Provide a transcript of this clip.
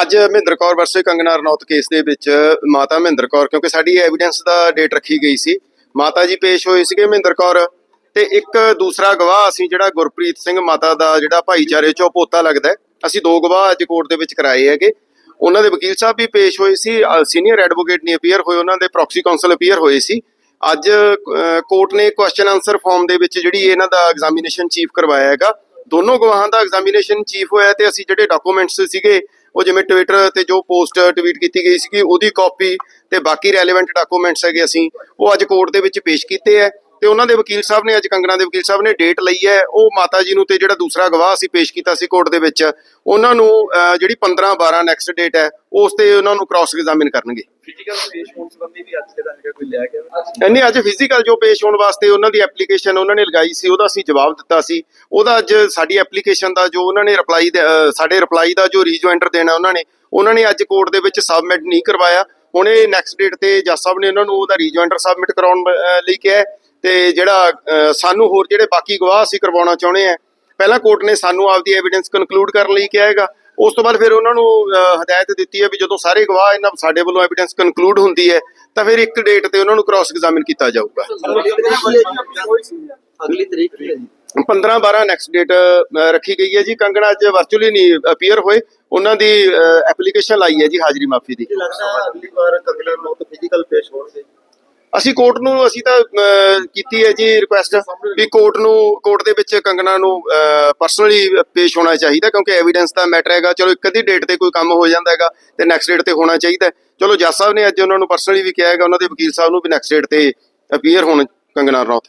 ਅੱਜ Mahinder Kaur versus Kangana Ranaut case ਦੇ ਵਿੱਚ ਮਾਤਾ ਮਹਿੰਦਰ ਕੌਰ, ਕਿਉਂਕਿ ਸਾਡੀ ਐਵੀਡੈਂਸ ਦਾ ਡੇਟ ਰੱਖੀ ਗਈ ਸੀ। ਮਾਤਾ ਜੀ ਪੇਸ਼ ਹੋਏ ਸੀਗੇ ਮਹਿੰਦਰ ਕੌਰ ਤੇ ਇੱਕ ਦੂਸਰਾ ਗਵਾਹ ਅਸੀਂ ਜਿਹੜਾ ਗੁਰਪ੍ਰੀਤ ਸਿੰਘ ਮਾਤਾ ਦਾ ਜਿਹੜਾ ਭਾਈਚਾਰੇ ਚੋਂ ਪੋਤਾ ਲੱਗਦਾ ਅਸੀਂ ਦੋ ਗਵਾਹ ਅੱਜ ਕੋਰਟ ਦੇ ਵਿੱਚ ਕਰਾਏ ਹੈਗੇ। ਉਹਨਾਂ ਦੇ ਵਕੀਲ ਸਾਹਿਬ ਵੀ ਪੇਸ਼ ਹੋਏ ਸੀ ਸੀਨੀਅਰ ਐਡਵੋਕੇਟ ਨਹੀਂ ਅਪੀਅਰ ਹੋਏ, ਉਹਨਾਂ ਦੇ ਪ੍ਰੋਕਸੀ ਕਾਉਂਸਲ ਅਪੀਅਰ ਹੋਏ ਸੀ। ਅੱਜ ਕੋਰਟ ਨੇ ਕੁਐਸਚਨ ਆਨਸਰ ਫਾਰਮ ਦੇ ਵਿੱਚ ਜਿਹੜੀ ਇਹਨਾਂ ਦਾ ਐਗਜ਼ਾਮੀਨੇਸ਼ਨ ਚੀਫ ਕਰਵਾਇਆ ਹੈਗਾ ਦੋਨੋਂ ਗਵਾਹਾਂ ਦਾ ਐਗਜ਼ਾਮੀਨੇਸ਼ਨ ਚੀਫ ਹੋਇਆ ਤੇ ਅਸੀਂ ਜਿਹੜੇ ਡਾਕੂਮੈਂਟਸ ਸੀਗੇ, ਉਹ ਜਿਵੇਂ ਟਵਿੱਟਰ ਤੇ ਜੋ ਪੋਸਟ ਟਵੀਟ ਕੀਤੀ ਗਈ ਸੀਗੀ, ਉਹਦੀ ਕਾਪੀ ਤੇ ਬਾਕੀ ਰੈਲੇਵੈਂਟ ਡਾਕੂਮੈਂਟਸ ਹੈਗੇ ਅਸੀਂ, ਉਹ ਅੱਜ ਕੋਰਟ ਦੇ ਵਿੱਚ ਪੇਸ਼ ਕੀਤੇ ਹੈ ਤੇ ਉਹਨਾਂ ਦੇ ਵਕੀਲ ਸਾਹਿਬ ਨੇ ਅੱਜ ਕੰਗਣਾ ਦੇ ਵਕੀਲ ਸਾਹਿਬ ਨੇ ਡੇਟ ਲਈ ਹੈ ਉਹ ਮਾਤਾ ਜੀ ਨੂੰ ਤੇ ਜਿਹੜਾ ਦੂਸਰਾ ਗਵਾਹ ਅਸੀਂ ਪੇਸ਼ ਕੀਤਾ ਸੀ ਕੋਰਟ ਦੇ ਵਿੱਚ ਉਹਨਾਂ ਨੂੰ ਜਿਹੜੀ 15 12 ਨੈਕਸਟ ਡੇਟ ਹੈ ਉਸ ਤੇ ਉਹਨਾਂ ਨੂੰ ਕ੍ਰਾਸ ਐਗਜ਼ਾਮਿਨ ਕਰਨਗੇ। ਫਿਜ਼ੀਕਲ ਪੇਸ਼ ਹੋਣ ਸੰਬੰਧੀ ਵੀ ਅੱਜ ਜਿਹੜਾ ਹੈਗਾ ਕੋਈ ਲਿਆ ਗਿਆ ਇੰਨੀ ਅੱਜ ਫਿਜ਼ੀਕਲ ਜੋ ਪੇਸ਼ ਹੋਣ ਵਾਸਤੇ ਉਹਨਾਂ ਦੀ ਐਪਲੀਕੇਸ਼ਨ ਉਹਨਾਂ ਨੇ ਲਗਾਈ ਸੀ ਉਹਦਾ ਅਸੀਂ ਜਵਾਬ ਦਿੱਤਾ ਸੀ। ਉਹਦਾ ਅੱਜ ਸਾਡੀ ਐਪਲੀਕੇਸ਼ਨ ਦਾ ਜੋ ਉਹਨਾਂ ਨੇ ਰਿਪਲਾਈ ਸਾਡੇ ਰਿਪਲਾਈ ਦਾ ਜੋ ਰੀਜੋਇੰਟਰ ਦੇਣਾ ਉਹਨਾਂ ਨੇ ਉਹਨਾਂ ਨੇ ਅੱਜ ਕੋਰਟ ਦੇ ਵਿੱਚ ਸਬਮਿਟ ਨਹੀਂ ਕਰਵਾਇਆ। ਹੁਣ ਇਹ ਨੈਕਸਟ ਡੇਟ ਤੇ ਜੱਜ ਸਾਹਿਬ ਨੇ ਉਹਨਾਂ ਨੂੰ ਉਹਦਾ ਰੀਜੋਇੰਟਰ ਸਬਮਿਟ ਕਰਾਉਣ ਲਈ ਕਿਹਾ ਤੇ ਜਿਹੜਾ ਸਾਨੂੰ ਹੋਰ ਜਿਹੜੇ ਬਾਕੀ ਗਵਾਹ ਅਸੀਂ ਕਰਵਾਉਣਾ ਚਾਹੁੰਦੇ ਆ ਪਹਿਲਾਂ ਕੋਰਟ ਨੇ ਸਾਨੂੰ ਆਪਦੀ ਐਵੀਡੈਂਸ ਕਨਕਲੂਡ ਕਰਨ ਲਈ ਕਿਹਾ ਹੈਗਾ। ਉਸ ਤੋਂ ਬਾਅਦ ਫਿਰ ਉਹਨਾਂ ਨੂੰ ਹਦਾਇਤ ਦਿੱਤੀ ਹੈ ਵੀ ਜਦੋਂ ਸਾਰੇ ਗਵਾਹ ਇਹਨਾਂ ਸਾਡੇ ਵੱਲੋਂ ਐਵੀਡੈਂਸ ਕਨਕਲੂਡ ਹੁੰਦੀ ਹੈ ਤਾਂ ਫਿਰ ਇੱਕ ਡੇਟ ਤੇ ਉਹਨਾਂ ਨੂੰ ਕ੍ਰਾਸ ਐਗਜ਼ਾਮਿਨ ਕੀਤਾ ਜਾਊਗਾ। ਅਗਲੀ ਤਰੀਕ ਕੀ ਹੈ ਜੀ? 15 12 ਨੈਕਸਟ ਡੇਟ ਰੱਖੀ ਗਈ ਹੈ ਜੀ। ਕੰਗਣਾ ਅੱਜ ਵਰਚੁਅਲੀ ਨਹੀਂ ਅਪੀਅਰ ਹੋਏ। ਉਹਨਾਂ ਦੀ ਐਪਲੀਕੇਸ਼ਨ ਲਾਈ ਹੈ ਜੀ ਹਾਜ਼ਰੀ ਮਾਫੀ ਦੀ। ਲੱਗਦਾ ਅਗਲੀ ਵਾਰ ਕੰਗਣਾ ਨੂੰ ਤਾਂ ਫਿਜ਼ੀਕਲ ਪੇਸ਼ ਹੋਣਗੇ ਅਸੀਂ ਕੋਰਟ ਨੂੰ, ਅਸੀਂ ਤਾਂ ਕੀਤੀ ਹੈ ਜੀ ਰਿਕੁਐਸਟ ਵੀ ਕੋਰਟ ਨੂੰ, ਕੋਰਟ ਦੇ ਵਿੱਚ ਕੰਗਣਾ ਨੂੰ ਪਰਸਨਲੀ ਪੇਸ਼ ਹੋਣਾ ਚਾਹੀਦਾ ਕਿਉਂਕਿ ਐਵੀਡੈਂਸ ਦਾ ਮੈਟਰ ਹੈਗਾ। ਚਲੋ ਇੱਕ ਅੱਧੀ ਡੇਟ ਤੇ ਕੋਈ ਕੰਮ ਹੋ ਜਾਂਦਾ ਹੈਗਾ ਤੇ ਨੈਕਸਟ ਡੇਟ ਤੇ ਹੋਣਾ ਚਾਹੀਦਾ। ਚਲੋ ਜੱਜ ਸਾਹਿਬ ਨੇ ਅੱਜ ਉਹਨਾਂ ਨੂੰ ਪਰਸਨਲੀ ਵੀ ਕਿਹਾ ਹੈਗਾ, ਉਹਨਾਂ ਦੇ ਵਕੀਲ ਸਾਹਿਬ ਨੂੰ ਵੀ ਨੈਕਸਟ ਡੇਟ ਤੇ ਅਪੀਅਰ ਹੋਣ ਕੰਗਣਾ ਰਣੌਤ